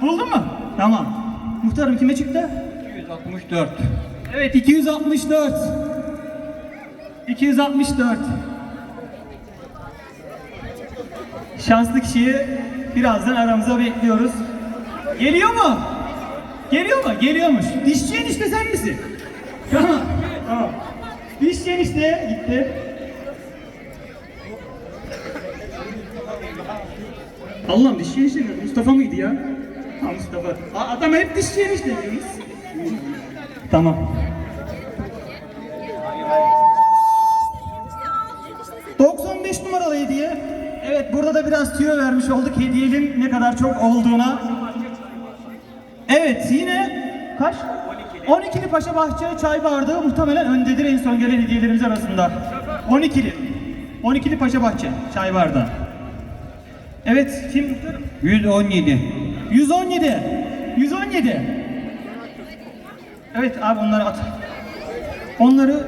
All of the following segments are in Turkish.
Buldun mu? Tamam. Muhtarım kime çıktı? 164. Evet 264. 264. Şanslı kişiyi birazdan aramıza bekliyoruz. Geliyor mu? Geliyor mu? Geliyormuş. Dişçi enişte sen misin? Tamam. Tamam. Dişçi enişte gitti. Allah'ım dişçi enişte? Mustafa mıydı ya? Ha Mustafa. Adam hep dişçi enişte diyoruz. Tamam. ...95 numaralı hediye. Evet burada da biraz tüyo vermiş olduk hediyenin ne kadar çok olduğuna. Evet yine kaç? 12'li Paşa Bahçe çay bardağı muhtemelen öndedir en son gelen hediyelerimiz arasında. 12'li. 12'li Paşa Bahçe çay bardağı. Evet kim? 117. 117. 117. Evet abi onları at. Onları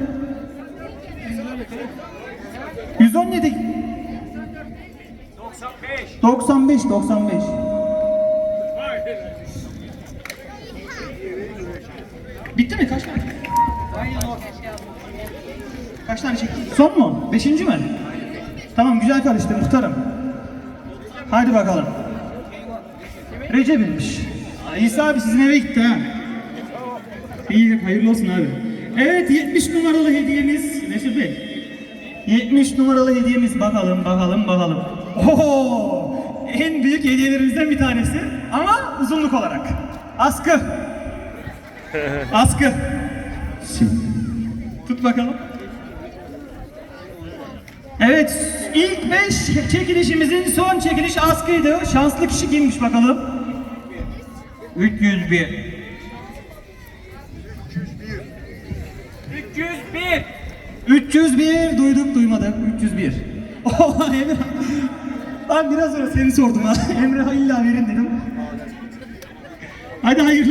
117 95 95 Bitti mi? Kaç tane? Kaç tane çektin? Son mu? Beşinci mi? Tamam güzel karıştı muhtarım. Haydi bakalım. Recep'inmiş. Aa, İsa abi sizin eve gitti ha. İyi, hayırlı olsun abi. Evet, 70 numaralı hediyemiz. Mesut Bey. 70 numaralı hediyemiz. Bakalım, bakalım, bakalım. Oho! En büyük hediyelerimizden bir tanesi. Ama uzunluk olarak. Askı. Askı. Tut bakalım. Evet, ilk 5 çekilişimizin son çekiliş askıydı. Şanslı kişi kimmiş bakalım? 301. 301. 301 duyduk duymadık 301. Oha Emre. Ben biraz sonra seni sordum ha. Emre illa verin dedim. Hadi hayırlı